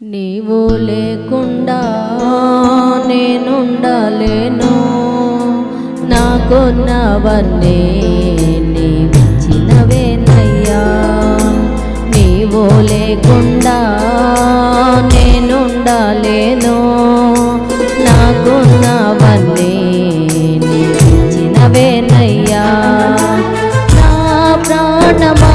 నీవు లేకుండా నేనుండలేను. నాకున్నవన్నీ నీవిచ్చినవేనయ్యా నీవు లేకుండా నేనుండలేను. నాకున్నవన్నీ నీవిచ్చినవేనయ్యా నా ప్రాణమా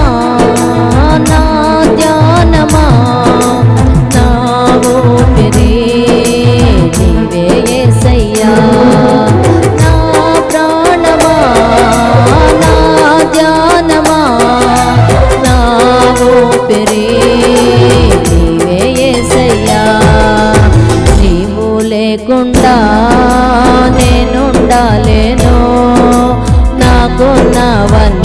నాకున్నవన్నీ నీవిచ్చినవేనయ్యా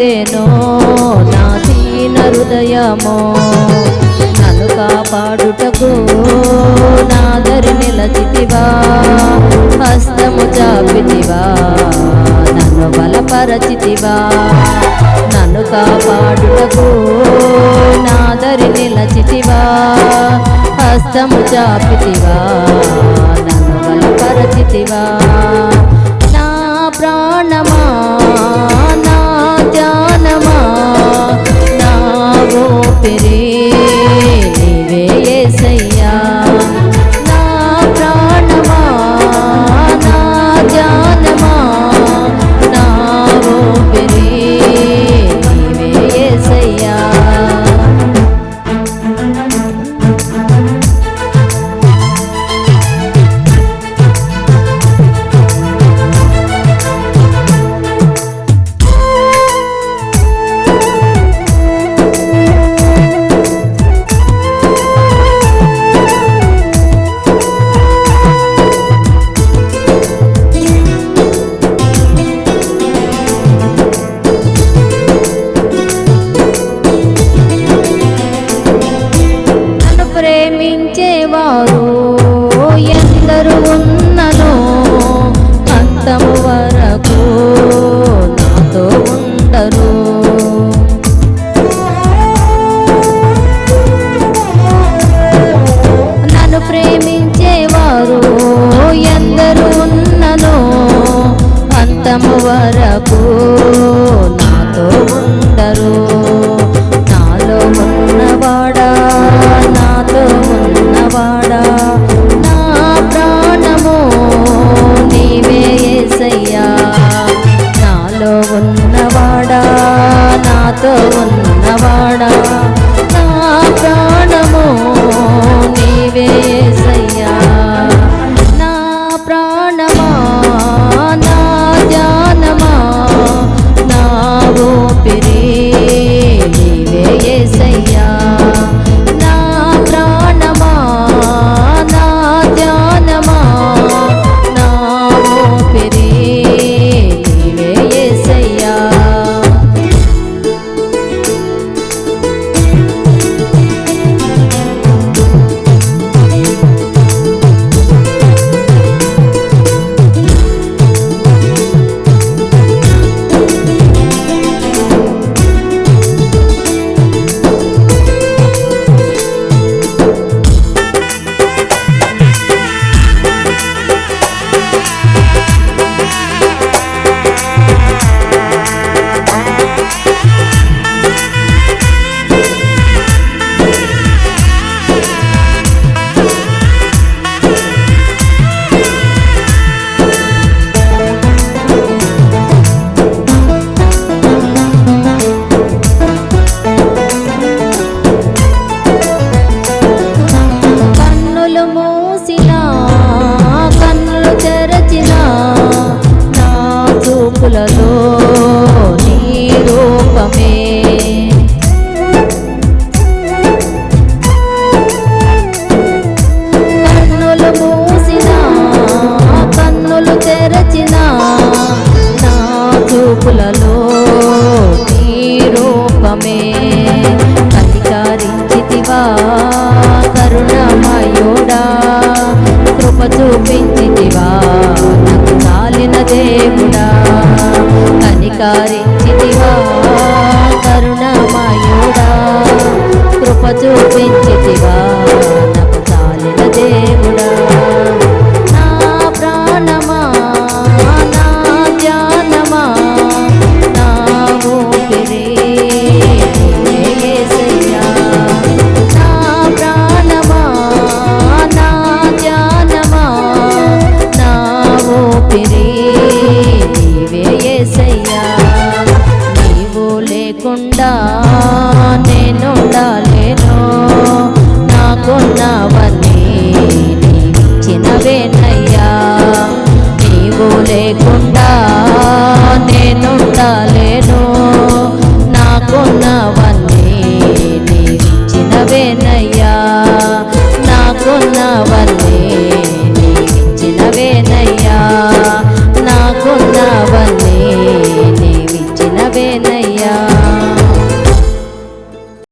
చెందెను నా దీన హృదయమో. నన్ను కాపాడుటకు నాదరి నిలచితివా. హస్తము చాపితివా నన్ను బలపరచితివా. నన్ను కాపాడుటకు నాదరి నిలచితివా. హస్తము చాపితివా నన్ను బలపరచితివా. ప్రేమించేవారు ఎందరు ఉన్నను అంతము వరకు నాతో ఉండరు. నన్ను ప్రేమించేవారు? ఎందరు ఉన్నను అంతము వరకు amor. కనికరించితివా కరుణమయుడా కృప చూపించితివా నాకు చాలిన దేవుడా నా ప్రాణమా నా ధ్యానమా నా ఊపిరి నా ప్రాణమా నా ధ్యానమా నా ఊపిరి నాకున్నవన్నీ